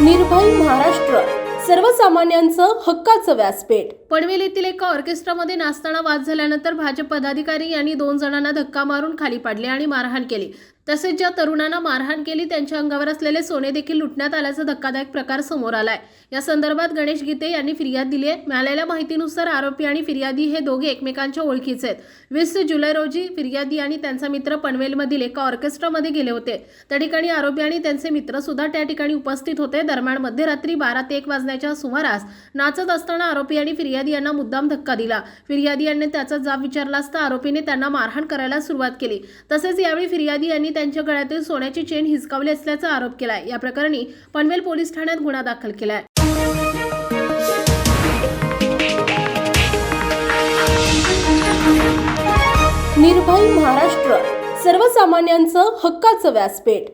निर्भय महाराष्ट्र सर्वसामान्यांचं हक्काचं व्यासपीठ. पनवेल येथील एका ऑर्केस्ट्रामध्ये नाचताना वाद झाल्यानंतर भाजप पदाधिकारी यांनी दोन जणांना धक्का मारून खाली पाडले आणि मारहाण केली. तसेच ज्या तरुणांना मारहाण केली त्यांच्या अंगावर असलेले सोने देखील लुटण्यात आल्याचा धक्कादायक प्रकार समोर आलाय. या संदर्भात गणेश गीते यांनी फिर्याद दिली आहे. मिळालेल्या माहितीनुसार आरोपी आणि फिर्यादी हे दोघे एकमेकांच्या ओळखीचे आहेत. वीस जुलै रोजी फिर्यादी आणि त्यांचा मित्र पनवेलमधील एका ऑर्केस्ट्रामध्ये गेले होते. त्या ठिकाणी आरोपी आणि त्यांचे मित्र सुद्धा त्या ठिकाणी उपस्थित होते. दरम्यान मध्यरात्री बारा ते एक वाजण्याच्या सुमारास नाचत असताना आरोपी आणि फिर्यादी यांना मुद्दाम धक्का दिला. फिर्यादी यांनी त्याचा जाब विचारला असता आरोपीने त्यांना मारहाण करायला सुरुवात केली. तसेच यावेळी फिर्यादी यांनी त्यांच्या गळ्यातील सोन्याची चेन हिसकावली असल्याचा आरोप केलाय. या प्रकरणी पनवेल पोलीस ठाण्यात गुन्हा दाखल केलाय. निर्भय महाराष्ट्र. सर्वसामान्यांचं हक्काचं व्यासपीठ.